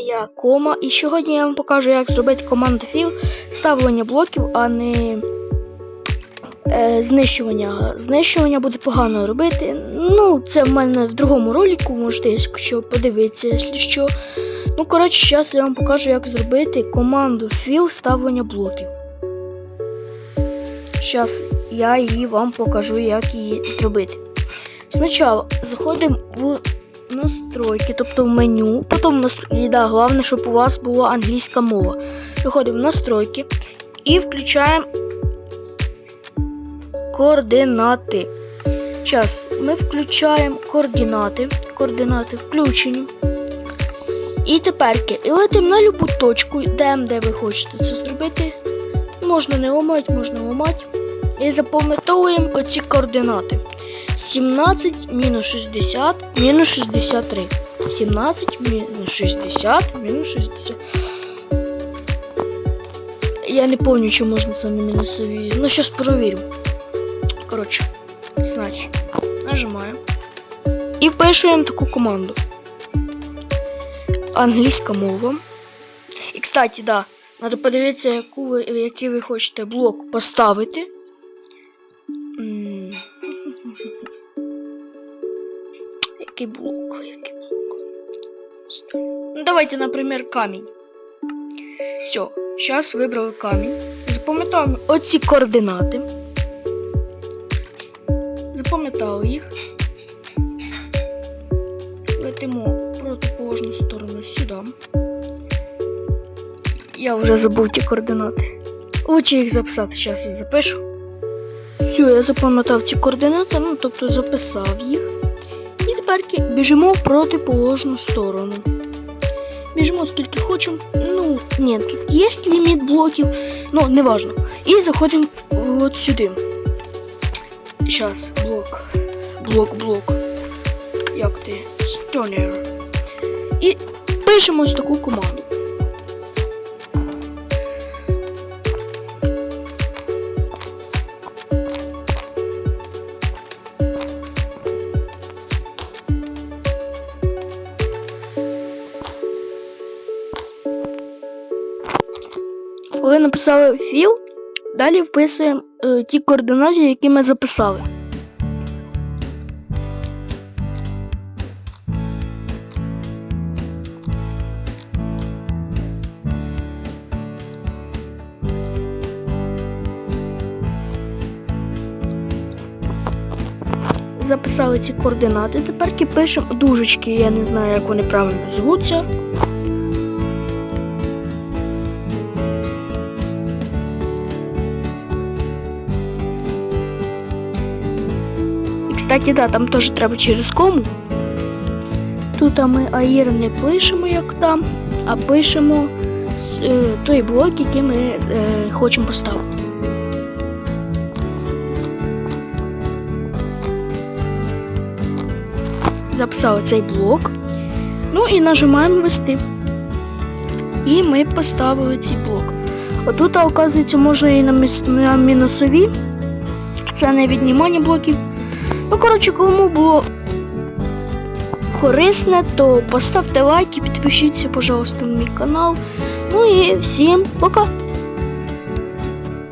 я Кома, і сьогодні я вам покажу, як зробити команду філ ставлення блоків, а не е, знищування. Знищування буде погано робити. Ну, це в мене в другому ролику, можете, якщо подивитися, якщо що. Ну, коротше, зараз я вам покажу, як зробити команду філ ставлення блоків. Зараз я її вам покажу, як її зробити. Спочатку заходимо в настройки, тобто в меню, потім настройки. Да, головне, щоб у вас була англійська мова. Виходимо в настройки і включаємо координати. Зараз ми включаємо координати. Координати включені. І тепер летимо на любу точку, де, де ви хочете це зробити. Можна не ламати, можна ламати. І запам'ятовуємо оці координати. 17 мінус 60 мінус 63. 17 мінус 60 мінус 60. Я не пам'ятаю, чи можна це на мінусові. Ну, зараз перевірю. Коротше, значить, нажимаємо. І впишуємо таку команду. Англійська мова. І, кстати, да, треба подивитися, яку ви, який ви хочете блок поставити. Який блок? Який блок? Ну, давайте, наприклад, камінь. Все, зараз вибрали камінь. Запам'ятаємо оці координати. Запам'ятали їх. Летимо в протиположну сторону сюди. Я вже забув ті координати. Лучше їх записати, зараз я запишу. Все, я запам'ятав ці координати, ну тобто записав їх. І біжимо в протиположну сторону. Біжимо скільки хочемо. Ну, ні, тут є ліміт блоків, ну, неважно. І заходимо от сюди. Зараз, блок. Блок, блок. Як ти? Стонер. І пишемо ось таку команду. Коли написали філ, далі вписуємо е, ті координати, які ми записали. Записали ці координати. Тепер пишемо дужечки, я не знаю, як вони правильно звуться. Кстати, да, там теж треба через кому. Тут ми аїр не пишемо, як там, а пишемо е, той блок, який ми е, хочемо поставити. Записали цей блок. Ну і нажимаємо ввести. І ми поставили цей блок. Отут, оказується, можна і на мінусові. Це не віднімання блоків. Ну, коротше, кому було корисне, то поставте лайк і підпишіться, пожалуйста, на мій канал. Ну і всім пока!